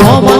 ગોમના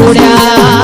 pura.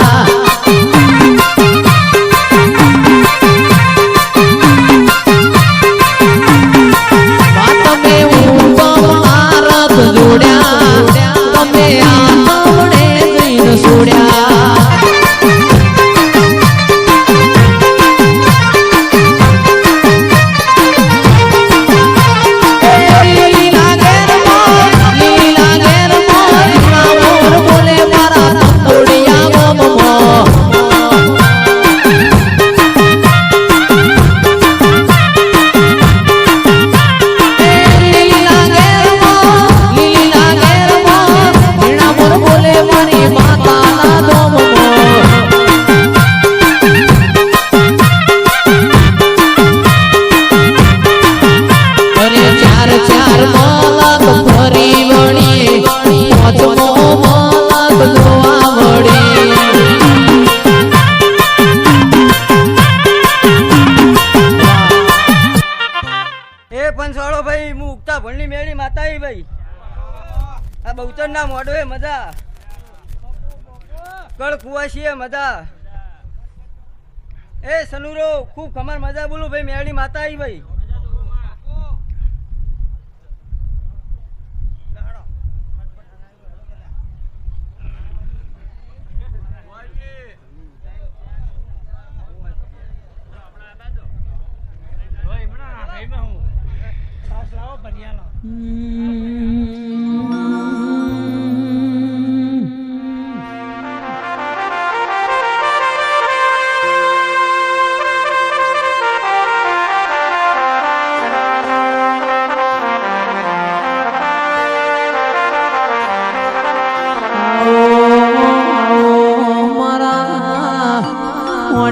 મજા? કળ કુવાશી એ મજા? એ સનુરો, ખૂબ ખમર મજા. બોલું ભાઈ મેળી માતા આવી ભાઈ. મારા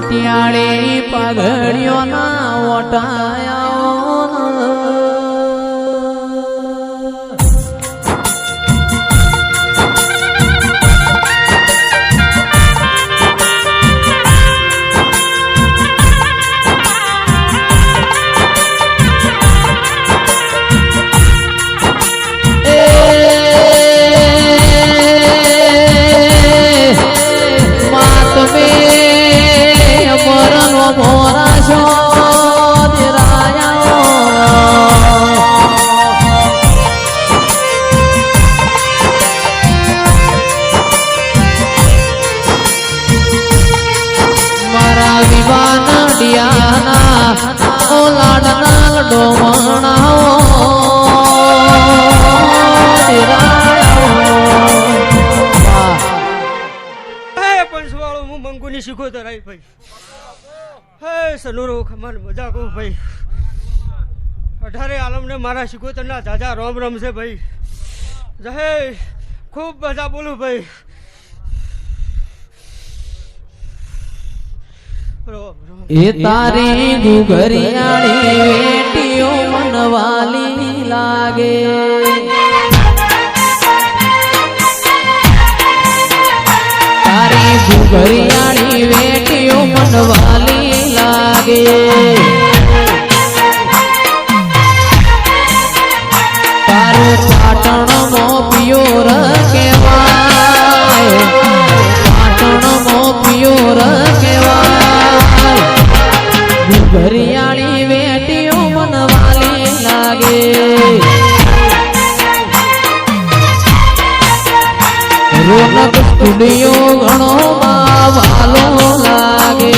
મોટિયાળી પાઘડીઓના ઓટાયા ડિયાના ઓ લાડના હે મંગુની શીખો તો રાઈ ભાઈ હે સનુરો ખમાર મજા કહું ભાઈ. અઢારે આલમને મારા શિકોતરના જાજા રોમ રમ છે ભાઈ. જહે ખૂબ મજા બોલું ભાઈ રોમ રોમ એ તારી ગુગરિયાળી વેટીઓ મનવાલી લાગે. તારી ગુગરિયાળી વેટીઓ મનવાલી લાગે. તારું પાટણ મો ઘરિયાળી વેટીઓ મનવાલી લાગે. રોનક સ્ટુડિયો ઘણો વાલો લાગે.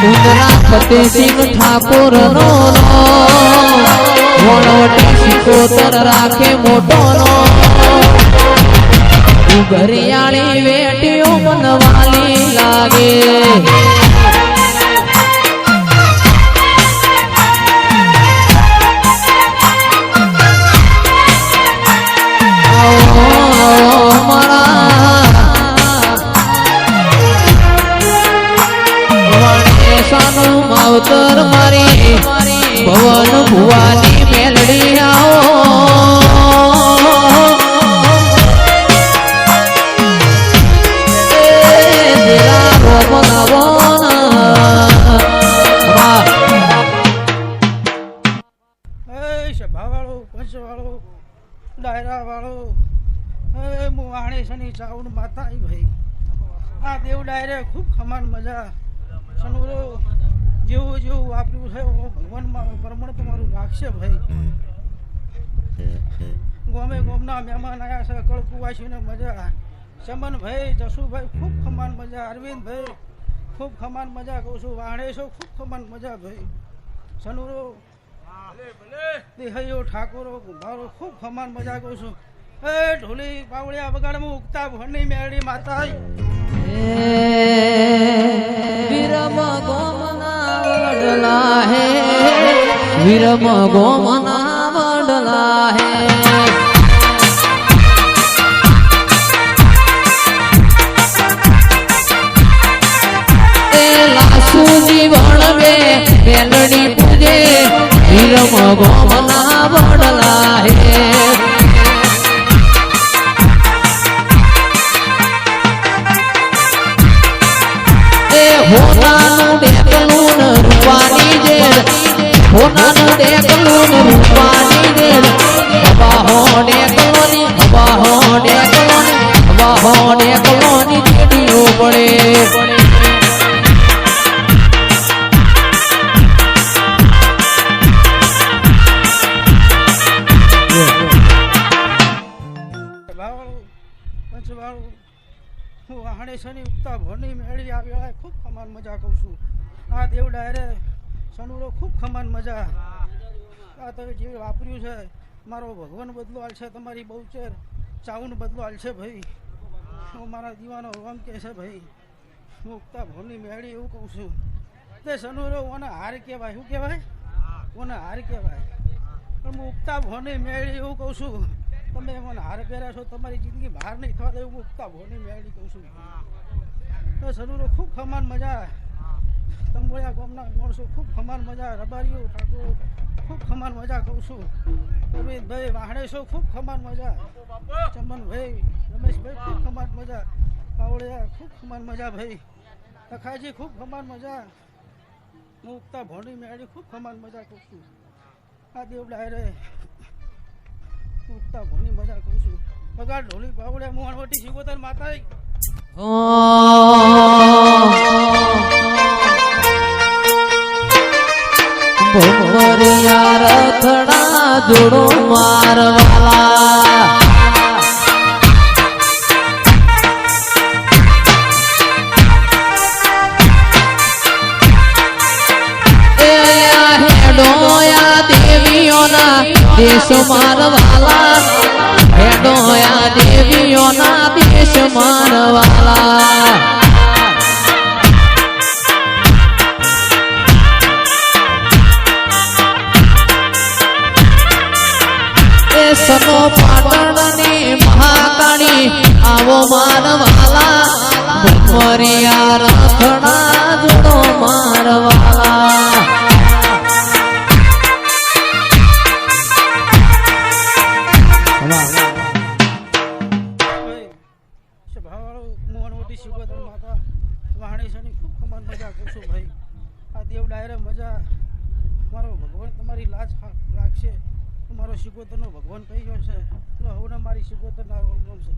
મુંદરા ફતેસિંહ ઠાકોર નો વણવટી સિકોતર રાખે મોટો નો ઘરિયાળી વેટીઓ મનવાલી લાગે. શનિ માતા ભાઈ. આ દેવ ડાયરે ખૂબ ખમાન મજા. સનુરો જેવું જેવું વાપર્યું છે ભગવાન મારું પ્રમાણ તમારું રાખશે ભાઈ. ગોમે ગોમના મહેમાન આવ્યા છે કળકુવાસીને મજા. ચમન ભાઈ જસુભાઈ ખૂબ ખમાન મજા. અરવિંદ ભાઈ ખૂબ ખમાન મજા કહું છું. વાણેશો ખૂબ ખમાન મજા ભાઈ. સનુરો દેહયો ઠાકોરો કુંભારો ખૂબ ખમાન મજા કહું છું. એ ઢોલી પાવળિયા વગાડમાં ઉગતા ભણની મેળી માતા વિરમ ગોમના વડલા હે, વિરમ ગોમના વડલા હે. લાસુજી વણવે મેલડી પૂજે, વિરમ ગોમના વડલા હે. હોનાનું ડેકલું ને રૂપાની જેડ હોનાનું ડેકલું ને રૂપાની જેડ હવા હો ડેકલોની હવા હો ડેકલોની હવા હો ડેકલોની જેડીઓ પડે. ખમાન મજા કહું છું. આ દેવ ડાયરે સનુરો ખૂબ ખમાન મજા. આ તમે જે વાપર્યું છે, મારો ભગવાન બદલો આલશે તમારી બહુ ચેર ચાઉન બદલો આલશે ભાઈ. હું મારા દીવાનો રોમ કે છે ભાઈ. હું ઉગતા ભણની મેળી એવું કહું છું. તે સનુરો ઓને હાર કહેવાય, શું કહેવાય? ઓને હાર કહેવાય. પણ હું ઉગતા ભોની મેળી એવું કહું છું. તમે મને હાર પહેર્યા છો, તમારી જિંદગી બહાર નહીં થવા દે એવું મુક્તા ભોની મેળી કહું છું. તો સરુરો ખૂબ ખમાન મજા તંબોળિયા ગામના માણસો ખૂબ ખમાન મજા રબારીઓ, ઠાકોર, ખૂબ ખમાન મજા કહું છું. અરવિંદભાઈ વાહણેશો ખૂબ ખમાન મજા ચમનભાઈ રમેશભાઈ ખૂબ ખમાન મજા પાવળિયા ખૂબ ખમાન મજા ભાઈ. તખાજી ખૂબ ખમાન મજા મુક્તા ભોંડી મેળી ખૂબ ખમાન મજા કહું છું. આ દેવ રે. મુક્તા ભોંડી મજા કહું છું. પગાર ઢોલી પાવડે મોહણવટી શિવોતર માતા ભમરિયા રથડા જોડો મારવાલા દેશ મારવાલા. એ સનો પાટણની મહાકાળી આવો માનવાલા. ભમરિયા સભાવાળો મોહણવટી શિવોતર માતા વાણેશ્વરની ખૂબ કમાન મજા કરશો ભાઈ. આ દેવ ડાયરે મજા મારો ભગવાન તમારી લાજ રાખશે. મારો શિકોતરનો ભગવાન કહી ગયો છે. હવે મારી શિકોતરના રોમ રોમ છે.